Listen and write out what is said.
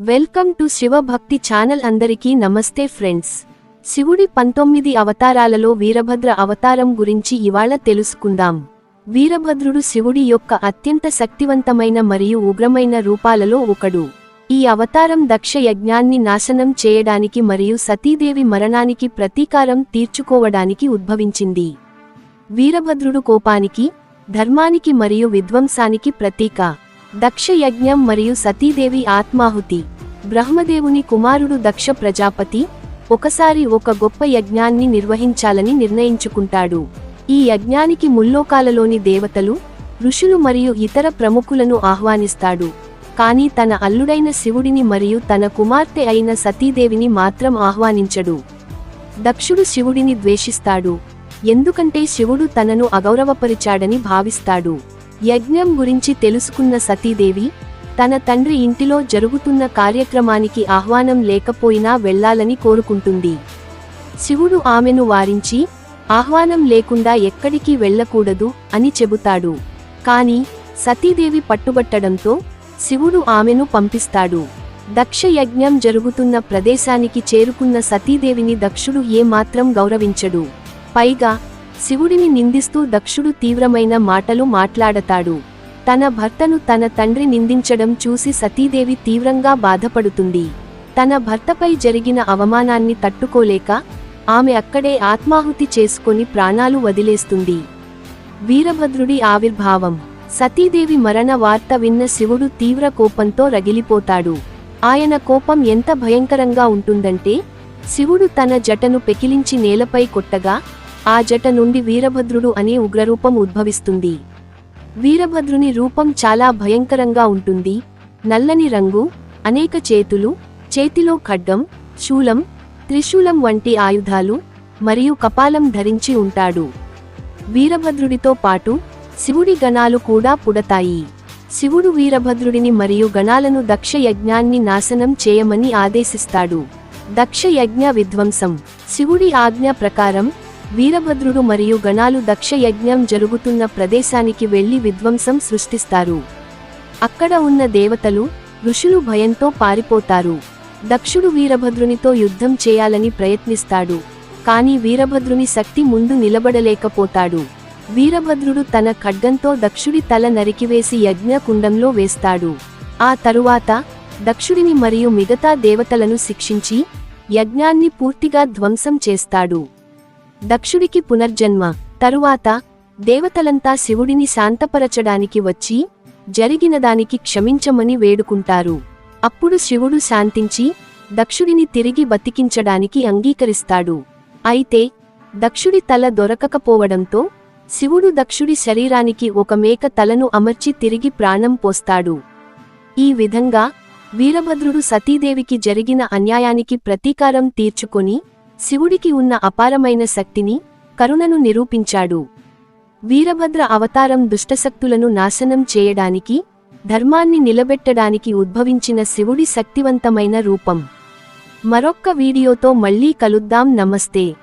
Welcome to శివభక్తి channel అందరికీ నమస్తే friends. శివుడి పంతొమ్మిది అవతారాలలో వీరభద్ర అవతారం గురించి ఇవాళ తెలుసుకుందాం. వీరభద్రుడు శివుడి యొక్క అత్యంత శక్తివంతమైన మరియు ఉగ్రమైన రూపాలలో ఒకడు. ఈ అవతారం దక్ష యజ్ఞాన్ని నాశనం చేయడానికి మరియు సతీదేవి మరణానికి ప్రతీకారం తీర్చుకోవడానికి ఉద్భవించింది. వీరభద్రుడు కోపానికి ధర్మానికి మరియు విధ్వంసానికి ప్రతీక. దక్ష యజ్ఞం మరియు సతీదేవి ఆత్మాహుతి. బ్రహ్మదేవుని కుమారుడు దక్ష ప్రజాపతి ఒకసారి ఒక గొప్ప యజ్ఞాన్ని నిర్వహించాలని నిర్ణయించుకుంటాడు. ఈ యజ్ఞానికి ముల్లోకాలలోని దేవతలు ఋషులు మరియు ఇతర ప్రముఖులను ఆహ్వానిస్తాడు. కానీ తన అల్లుడైన శివుడిని మరియు తన కుమార్తె అయిన సతీదేవిని మాత్రం ఆహ్వానించడు. దక్షుడు శివుడిని ద్వేషిస్తాడు. ఎందుకంటే శివుడు తనను అగౌరవపరిచాడని భావిస్తాడు. యజ్ఞం గురించి తెలుసుకున్న సతీదేవి తన తండ్రి ఇంటిలో జరుగుతున్న కార్యక్రమానికి ఆహ్వానం లేకపోయినా వెళ్ళాలని కోరుకుంటుంది. శివుడు ఆమెను వారించి ఆహ్వానం లేకుండా ఎక్కడికి వెళ్ళకూడదు అని చెబుతాడు. కాని సతీదేవి పట్టుబట్టడంతో శివుడు ఆమెను పంపిస్తాడు. దక్ష యజ్ఞం జరుగుతున్న ప్రదేశానికి చేరుకున్న సతీదేవిని దక్షుడు ఏమాత్రం గౌరవించడు. పైగా శివుడిని నిందిస్తూ దక్షుడు తీవ్రమైన మాటలు మాట్లాడతాడు. తన భర్తను తన తండ్రి నిందించడం చూసి సతీదేవి తీవ్రంగా బాధపడుతుంది. తన భర్తపై జరిగిన అవమానాన్ని తట్టుకోలేక ఆమె అక్కడే ఆత్మాహుతి చేసుకొని ప్రాణాలు వదిలేస్తుంది. వీరభద్రుడి ఆవిర్భావం. సతీదేవి మరణ వార్త విన్న శివుడు తీవ్ర కోపంతో రగిలిపోతాడు. ఆయన కోపం ఎంత భయంకరంగా ఉంటుందంటే శివుడు తన జటను పెకిలించి నేలపై కొట్టగా ఆ జట నుండి వీరభద్రుడు అనే ఉగ్రరూపం ఉద్భవిస్తుంది. వీరభద్రుని రూపం చాలా భయంకరంగా ఉంటుంది. నల్లని రంగు అనేక చేతులు చేతిలో ఖడ్గం శూలం త్రిశూలం వంటి ఆయుధాలు మరియు కపాలం ధరించి ఉంటాడు. వీరభద్రుడితో పాటు శివుడి గణాలు కూడా పుడతాయి. శివుడు వీరభద్రుడిని మరియు గణాలను దక్ష యజ్ఞాన్ని నాశనం చేయమని ఆదేశిస్తాడు. దక్ష యజ్ఞ విధ్వంసం. శివుడి ఆజ్ఞ ప్రకారం వీరభద్రుడు మరియు గణాలు దక్ష యజ్ఞం జరుగుతున్న ప్రదేశానికి వెళ్ళి విధ్వంసం సృష్టిస్తారు. అక్కడ ఉన్న దేవతలు ఋషులు భయంతో పారిపోతారు. దక్షుడు వీరభద్రునితో యుద్ధం చేయాలని ప్రయత్నిస్తాడు. కానీ వీరభద్రుని శక్తి ముందు నిలబడలేకపోతాడు. వీరభద్రుడు తన ఖడ్గంతో దక్షుడి తల నరికివేసి యజ్ఞకుండంలో వేస్తాడు. ఆ తరువాత దక్షుడిని మరియు మిగతా దేవతలను శిక్షించి యజ్ఞాన్ని పూర్తిగా ధ్వంసం చేస్తాడు. దక్షుడికి పునర్జన్మ తరువాత దేవతలంతా శివుడిని శాంతపరచడానికి వచ్చి జరిగినదానికి క్షమించమని వేడుకుంటారు. అప్పుడు శివుడు శాంతించి దక్షుడిని తిరిగి బతికించడానికి అంగీకరిస్తాడు. అయితే దక్షుడి తల దొరకకపోవడంతో శివుడు దక్షుడి శరీరానికి ఒక మేక తలను అమర్చి తిరిగి ప్రాణం పోస్తాడు. ఈ విధంగా వీరభద్రుడు సతీదేవికి జరిగిన అన్యాయానికి ప్రతీకారం తీర్చుకొని శివుడికి ఉన్న అపారమైన శక్తిని కరుణను నిరూపించాడు. వీరభద్ర అవతారం దుష్టశక్తులను నాశనం చేయడానికి ధర్మాన్ని నిలబెట్టడానికి ఉద్భవించిన శివుడి శక్తివంతమైన రూపం. మరొక్క వీడియోతో మళ్ళీ కలుద్దాం. నమస్తే.